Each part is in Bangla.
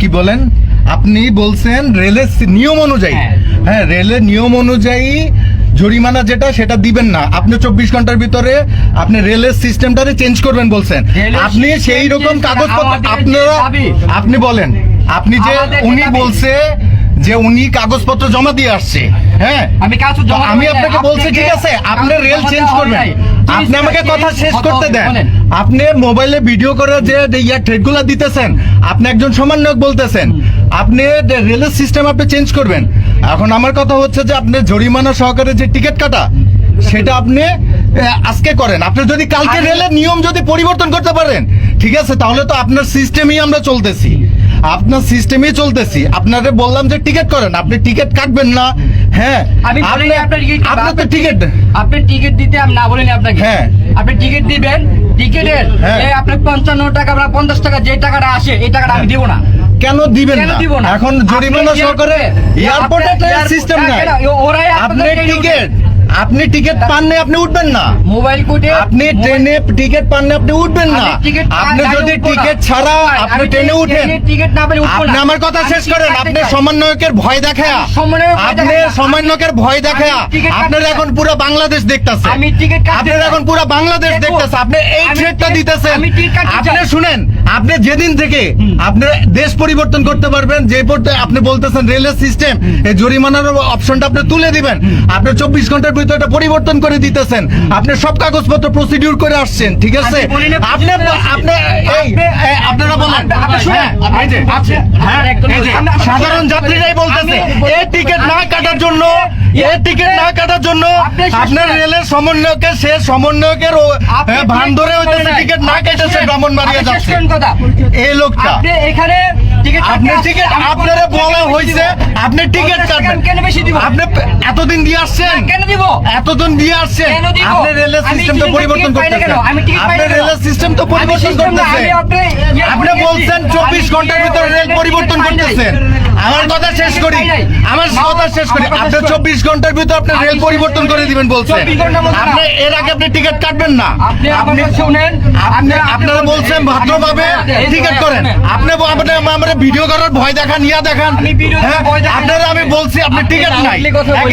কি বলেন? আপনি বলছেন রেলের নিয়ম অনুযায়ী। হ্যাঁ। হ্যাঁ রেলের নিয়ম অনুযায়ী জরিমানা যেটা সেটা দিবেন না। আপনি চব্বিশ ঘণ্টার ভিতরে আপনি রেলের সিস্টেমটারে চেঞ্জ করবেন বলছেন। আপনি সেই রকম কাগজপত্র আপনারা আপনি বলেন আপনি যে উনি। বলছে যে উনি কাগজপত্র জমা দিয়ে আসছে। হ্যাঁ? আমি আমি আপনাকে বলছি ঠিক আছে? আপনি রেল চেঞ্জ করবেন। আপনি আমাকে কথা শেষ করতে দেন। আপনি মোবাইলে ভিডিও করে যে যে ইয়ার ট্রেডগুলো দিতেছেন আপনি একজন সমন্বয়ক বলতেছেন। আপনি রেলের সিস্টেম আপনি চেঞ্জ করবেন। এখন আমার কথা হচ্ছে যে আপনি জরিমানা সহকারে যে টিকিট কাটা সেটা আপনি আজকে করেন। আপনি যদি কালকে রেলের নিয়ম যদি পরিবর্তন করতে পারেন ঠিক আছে তাহলে তো আপনার সিস্টেমই আমরা চলতেছি। আপনার সিস্টেমই চলতেছি। আপনারে বললাম যে টিকিট করেন আপনি টিকিট কাটবেন না। হ্যাঁ আমি বলিনি আপনার টিকিট আপনার তো টিকিট আপনি টিকিট দিতে আমি না বলিনি আপনাকে। হ্যাঁ। আপনি টিকিট দিবেন টিকিটের হ্যাঁ। এই আপনার পঞ্চান্ন টাকা বা পঞ্চাশ টাকা যে টাকাটা আসে এই টাকাটা আমি দিব না। কেন দিবেন না? এখন জরিমানা সহকারে এয়ারপোর্টে- সিস্টেম নাই। ওরাই আপনি আপনাদের টিকিট আপনি টিকিট পান আপনি উঠবেন না। মোবাইল কোডে আপনি ট্রেনে টিকিট পান না আপনি উঠবেন না। আপনি যদি টিকিট ছাড়া আপনি ট্রেনে উঠেন। টিকিট না পেলে আপনি না। আমার কথা শেষ করেন। আপনি। সমন্বয়কের ভয় দেখায়া। আপনি সমন্বয়কের ভয় দেখায়া। আপনার এখন পুরো বাংলাদেশ দেখতাছে। আমি টিকিট আপনার এখন পুরো বাংলাদেশ দেখতাছে। আপনি এই থ্রেটটা দিতেছেন। আপনি শুনেন আপনি যেদিন থেকে আপনি দেশ পরিবর্তন করতে পারবেন যে আপনি বলতেছেন রেলের সিস্টেম এই জরিমানার অপশনটা আপনি তুলে দিবেন। আপনি চব্বিশ ঘণ্টার ভিতরে এটা পরিবর্তন করে দিতেছেন। আপনি সব কাগজপত্র প্রসিডিউর করে আসছেন ঠিক আছে? না আপনি আপনি আপনারা বলেন। হ্যাঁ, হ্যাঁ। আপনি- সাধারণ যাত্রীরাই বলতেছে এই টিকিট না কাটার জন্য এই টিকিট না কাটার জন্য আপনার রেলের সমন্বয়কের সে সমন্বয়কের হ্যাঁ, হইতেছে টিকিট না কেটেছে শুনেন, ব্রাহ্মণবাড়িয়া যাচ্ছে এই লোকটা। এখানে টিকিট আপনি টিকিট আপনারা বলা টাকা বেশি হয়েছে দিব। আপনি টিকিট কাটবেন। কেন বেশি দিব? আপনি এতদিন দিয়ে আসছেন। কেন দিব? এতদিন দিয়ে আসছেন। আপনি রেলের সিস্টেম তো পরিবর্তন করতেছেন। আমি টিকিট পাই আপনি না? রেলের সিস্টেম তো পরিবর্তন করতেছেন। আপনি- ইয়ে বলছেন আমি চব্বিশ ঘণ্টার ভিতর রেল পরিবর্তন করতেছেন। আমার কথা শেষ করি। আমার কথা শেষ করি। আপনি চব্বিশ ঘণ্টার ভিতরে আপনি রেল পরিবর্তন করে দিবেন বলছেন। 24 ঘণ্টার মধ্যে না। আপনি এর আগে আপনি টিকিট কাটবেন না। আপনি শুনেন। আপনি আপনি- আপনারা বলছেন ভদ্রভাবে টিকিট করেন। আপনি আপনি আমরা ভিডিও করার ভয় দেখান ইয়া দেখান। হ্যাঁ। আপনারা আমি বলছি আপনি টিকিট নাই।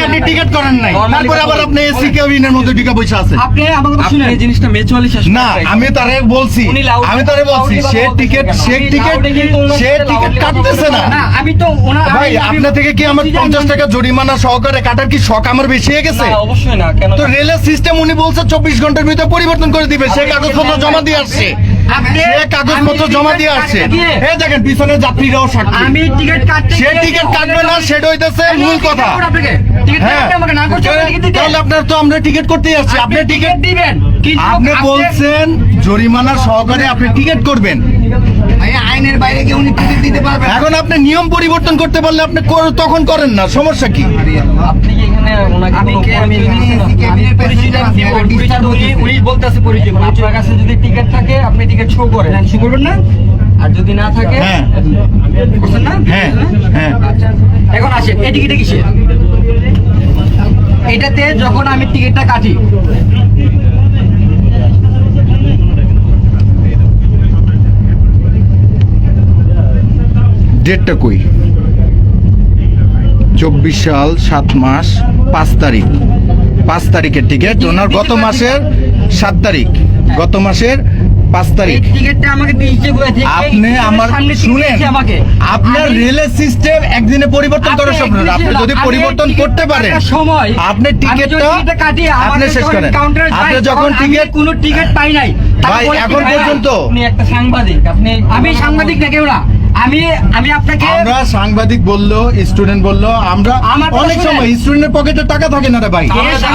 আপনি টিকিট করেন নাই। তারপরে আবার। আপনি এসি কেবিনের মধ্যে ঢুকে বসে আছেন। আপনি আপনি শুনেন। এই জিনিসটা মেচুয়ালি শেষ না আমি তারে বলছি আমি তারে বলছি সে টিকিট সে টিকিট সে টিকিট কাটতেছে না। না আমি তো আপনার থেকে কি আমার পঞ্চাশ টাকা জরিমানা সহকারে কাটার কি শখ আমার বেশি হয়ে গেছে? অবশ্যই না কেন তো রেলের সিস্টেম উনি বলছে চব্বিশ ঘণ্টার ভিতরে পরিবর্তন করে দিবে সে কাগজপত্র জমা দিয়ে আসছে। কাগজপত্র জমা দিয়ে আসছে। এই দেখেন পিছনে যাত্রীরাও সাক্ষী। আমি টিকিট কাটতে সে টিকিট কাটবে না সেটা হইতেছে মূল কথা। হ্যাঁ। তাহলে আপনার তো আমরা টিকিট করতে যাচ্ছি আপনি টিকিট দিবেন। আপনি বলছেন জরিমানা সহকারে আপনি টিকিট করবেন। ভাই, আইনের বাইরে গিয়ে উনি টিকিট দিতে পারবেন এখন আপনি নিয়ম পরিবর্তন করতে পারলে আপনি তখন করেন না সমস্যা কি? আপনি কি এখানে ওনাকে আমি কোনো কে- আমি পরিচয় দিচ্ছেন না? আমি আমি পরিচয় পরিচয় দিব, দিব, পরিচয় উনি- উনি বলতেছে পরিচয় আপনার কাছে যদি টিকিট থাকে আপনি টিকিট শো করেন। শো করবেন না? আর যদি না থাকে হ্যাঁ। হ্যাঁ হ্যাঁ। আচ্ছা এখন আসেন এই টিকিটে কিসে এটাতে যখন আমি টিকিটটা কাটি ডেটটা কই? চব্বিশ সাল সাত মাস পাঁচ তারিখ। পাঁচ তারিখের টিকিট। ওনার গত মাসের সাত তারিখ। গত মাসের পাঁচ তারিখ? আপনি আমার শুনেন আপনার রেলের সিস্টেম একদিনে পরিবর্তন করার স্বপ্ন আপনি যদি পরিবর্তন করতে পারেন সময় আপনি টিকিটটা টিকিটটা আপনি শেষ করেন। আপনি যখন টিকিট কোনো টিকিট পাই নাই। ভাই এখন পর্যন্ত আপনি একটা সাংবাদিক আপনি আমি সাংবাদিক না কেউ না। আমি আমি আপনাকে আমরা সাংবাদিক বলল স্টুডেন্ট বলল আমরা অনেক সময় স্টুডেন্টের পকেটে টাকা থাকে না রে ভাই।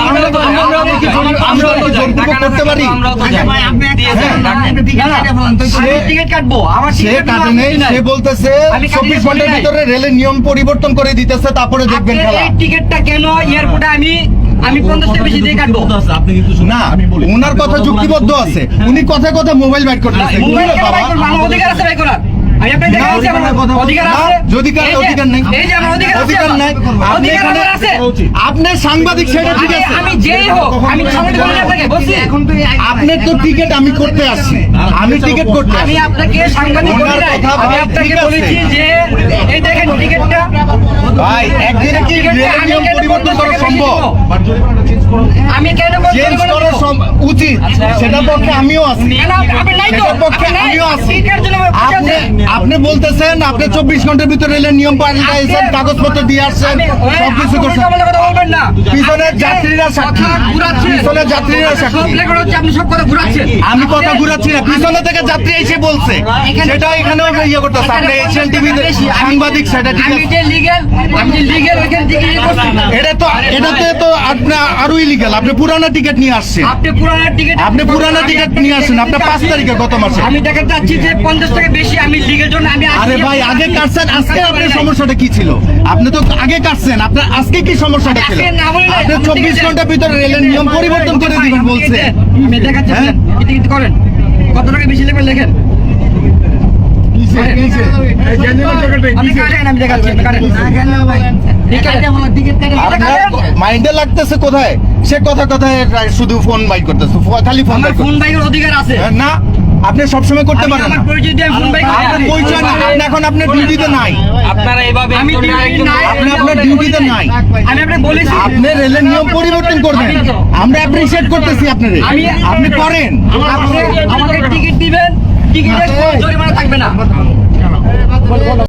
আমরা- তো- জোরপূর্বক করতে পারি। সে- বলতেছে চব্বিশ ঘণ্টার ভিতরে রেলের নিয়ম পরিবর্তন করে দিতেছে তারপরে দেখবেন খেলা। টিকিটটা কেন এয়ারপোর্টে আমি আমি পঞ্চাশ টাকা বেশি দিয়ে কাটবো? না ওনার কথা যুক্তিবদ্ধ আছে। উনি কথা কথা মোবাইল বাইট করতেছে। মোবাইল অধিকার আছে করার। আমি আপনাকে না, দেখাচ্ছি আমার অধিকারের কথা বলছি অধিকার না, আছে। যদি যে- অধিকার নেই। এই যে আমার অধিকার আছে অধিকার আমার। নাই। আপনি এখানে আমার সাংবাদিক সেটা ঠিক আছে। আমি যেই হোক আমি আপনার তো টিকিট আমি করতে আসছি। আমি টিকিট করতে আমি আপনাকে সাংবাদিক বলি নাই। আমি আপনাকে বলেছি যে এই দেখেন টিকিটটা ভাই একদিনে কি নিয়ম পরিবর্তন করা আমি কেন চেঞ্জ বলব? উচিত। সেটার পক্ষে আমিও আছি। কেন আপনি নাই তো। সেটার পক্ষে আমিও আছি। আপনি আপনি বলতেছেন আপনি চব্বিশ ঘণ্টার ভিতরে রেলের নিয়ম পাল্টাইছেন কাগজপত্র দিয়ে আসছেন সবকিছু করছেন। কথা পিছনের যাত্রীরা সাক্ষী। পিছনের যাত্রীরা সাক্ষী। লেখা হচ্ছে আপনি সব কথা ঘুরাচ্ছেন। আমি কথা ঘুরাচ্ছি না পিছনে থেকে যাত্রী এসে বলছে। সেটা এখানেও ইয়ে করতেছে আপনি এশিয়ান টিভি সাংবাদিক সেটা ঠিক আছে। ইয়ে এটা তো এটাতে তো আপনার আরও ইলিগাল আপনি পুরানো টিকিট নিয়ে আসছেন। আপনি পুরানো টিকিট আপনি পুরানো টিকিট নিয়ে আসেন আপনার পাঁচ তারিখে গত মাসে। আমি দেখাতে চাচ্ছি যে পঞ্চাশ টাকা বেশি আমি লিগের জন্য আমি আরে ভাই আগে কাটছেন আজকে আপনার সমস্যাটা কি ছিল? আপনি তো আগে কাটছেন আপনার আজকে কি সমস্যাটা ছিল? আপনি চব্বিশ ঘণ্টার ভিতরে রেলের নিয়ম পরিবর্তন করে দিবেন বলছে। আমি দেখাচ্ছি হ্যাঁ? করেন। কত টাকা বেশি লেখবেন লেখেন? মাইন্ডে লাগতেছে কোথায়? সে কথা কথায় শুধু ফোন বাই করতেছে খালি ফোন ফোন বাইকের অধিকার আছে। না আপনি সবসময় করতে পারেন না। পরিচয় না আপনি এখন আপনার ডিউটিতে নাই। আপনারা এইভাবে আমি একজন ডিউটি আরেকজন- নাই। আপনি আপনার ডিউটিতে নাই। আমি আপনাকে বলেছি। আপনি রেলের নিয়ম পরিবর্তন করবেন। আমরা করতেছি আপনি করেন। আমাকে টিকিট দিবেন। টিকিটের জরিমানা থাকবে না।